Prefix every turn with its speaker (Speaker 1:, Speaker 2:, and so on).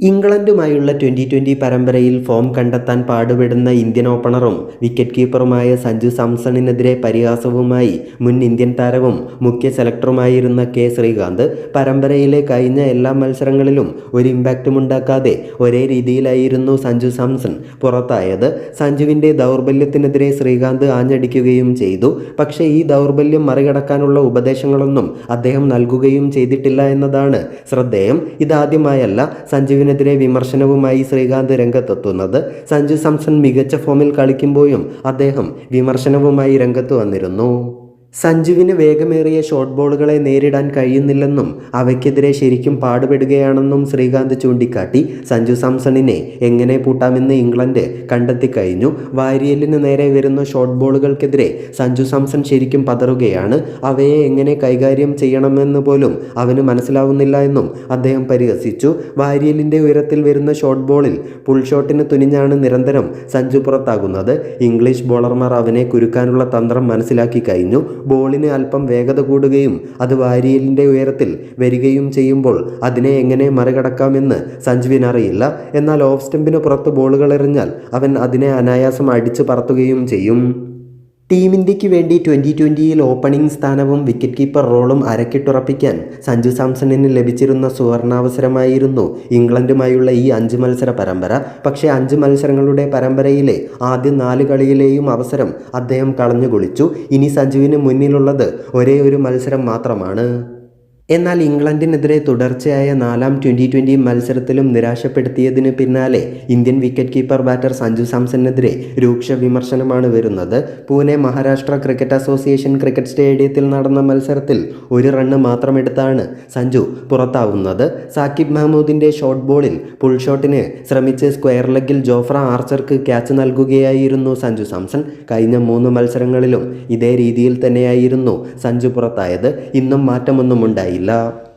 Speaker 1: ഇംഗ്ലണ്ടുമായുള്ള twenty twenty പരമ്പരയിൽ form കണ്ടെത്താൻ പാടുപെടുന്ന ഇന്ത്യൻ ഓപ്പണറും വിക്കറ്റ് കീപ്പറുമായ സഞ്ജു സാംസണിനെതിരെ പരിഹാസവുമായി മുൻ ഇന്ത്യൻ താരവും മുഖ്യ സെലക്ടറുമായിരുന്ന കെ ശ്രീകാന്ത് പരമ്പരയിലെ കഴിഞ്ഞ എല്ലാ മത്സരങ്ങളിലും ഒരു ഇമ്പാക്റ്റും ഉണ്ടാക്കാതെ ഒരേ രീതിയിലായിരുന്നു സഞ്ജു സാംസൺ പുറത്തായത്. സഞ്ജുവിന്റെ ദൗർബല്യത്തിനെതിരെ ശ്രീകാന്ത് ആഞ്ഞടിക്കുകയും ചെയ്തു. പക്ഷേ ഈ ദൗർബല്യം മറികടക്കാനുള്ള ഉപദേശങ്ങളൊന്നും അദ്ദേഹം നൽകുകയും ചെയ്തിട്ടില്ല എന്നതാണ് ശ്രദ്ധേയം. ഇതാദ്യമായല്ല സഞ്ജുവിനെതിരെ വിമർശനവുമായി ശ്രീകാന്ത് രംഗത്തെത്തുന്നത് സഞ്ജു സാംസൺ മികച്ച ഫോമിൽ കളിക്കുമ്പോഴും അദ്ദേഹം വിമർശനവുമായി രംഗത്ത് വന്നിരുന്നു. സഞ്ജുവിന് വേഗമേറിയ ഷോട്ട് ബോളുകളെ നേരിടാൻ കഴിയുന്നില്ലെന്നും അവയ്ക്കെതിരെ ശരിക്കും പാടുപെടുകയാണെന്നും ശ്രീകാന്ത് ചൂണ്ടിക്കാട്ടി സഞ്ജു സാംസണിനെ എങ്ങനെ പൂട്ടാമെന്ന് ഇംഗ്ലണ്ട് കണ്ടെത്തി കഴിഞ്ഞു. വാരിയലിന് നേരെ വരുന്ന ഷോട്ട് ബോളുകൾക്കെതിരെ സഞ്ജു സാംസൺ ശരിക്കും പതറുകയാണ്. അവയെ എങ്ങനെ കൈകാര്യം ചെയ്യണമെന്ന് പോലും അവന് മനസ്സിലാവുന്നില്ല എന്നും അദ്ദേഹം പരിഹസിച്ചു. വാരിയലിന്റെ ഉയരത്തിൽ വരുന്ന ഷോട്ട് ബോളിൽ പുൾ ഷോട്ടിന് തുനിഞ്ഞാണ് നിരന്തരം സഞ്ജു പുറത്താകുന്നത്. ഇംഗ്ലീഷ് ബോളർമാർ അവനെ കുരുക്കാനുള്ള തന്ത്രം മനസ്സിലാക്കി കഴിഞ്ഞു. ബോളിന് അല്പം വേഗത കൂടുകയും അത് വാരിയലിന്റെ ഉയരത്തിൽ വരികയും ചെയ്യുമ്പോൾ അതിനെ എങ്ങനെ മറികടക്കാമെന്ന് സഞ്ജുവിന് അറിയില്ല. എന്നാൽ ഓഫ് സ്റ്റമ്പിന് പുറത്ത് ബോളുകൾ എറിഞ്ഞാൽ അവൻ അതിനെ അനായാസം അടിച്ച് പറത്തുകയും ചെയ്യും. ടീം ഇന്ത്യയ്ക്ക് വേണ്ടി ട്വന്റി ട്വന്റിയിൽ ഓപ്പണിംഗ് സ്ഥാനവും വിക്കറ്റ് കീപ്പർ റോളും അരക്കിട്ടുറപ്പിക്കാൻ സഞ്ജു സാംസണിന് ലഭിച്ചിരുന്ന സുവർണാവസരമായിരുന്നു ഇംഗ്ലണ്ടുമായുള്ള ഈ അഞ്ച് മത്സര പരമ്പര. പക്ഷേ അഞ്ച് മത്സരങ്ങളുടെ പരമ്പരയിലെ ആദ്യ നാല് കളിയിലെയും അവസരം അദ്ദേഹം കളഞ്ഞു കുളിച്ചു ഇനി സഞ്ജുവിന് മുന്നിലുള്ളത് ഒരേ ഒരു മത്സരം മാത്രമാണ്. എന്നാൽ ഇംഗ്ലണ്ടിനെതിരെ തുടർച്ചയായ നാലാം ട്വന്റി ട്വന്റി മത്സരത്തിലും നിരാശപ്പെടുത്തിയതിന് പിന്നാലെ Indian wicket keeper batter Sanju സാംസണിനെതിരെ രൂക്ഷ വിമർശനമാണ് വരുന്നത്. Pune Maharashtra cricket association cricket സ്റ്റേഡിയത്തിൽ നടന്ന മത്സരത്തിൽ ഒരു റണ്ണ് മാത്രമെടുത്താണ് സഞ്ജു പുറത്താവുന്നത്. സാക്കിബ് മഹ്മൂദിന്റെ ഷോട്ട് ബോളിൽ പുൾ ഷോട്ടിന് ശ്രമിച്ച് സ്ക്വയർ ലെഗിൽ ജോഫ്ര ആർച്ചർക്ക് ക്യാച്ച് നൽകുകയായിരുന്നു സഞ്ജു സാംസൺ. കഴിഞ്ഞ മൂന്ന് മത്സരങ്ങളിലും ഇതേ രീതിയിൽ തന്നെയായിരുന്നു സഞ്ജു പുറത്തായത്. ഇന്നും Love.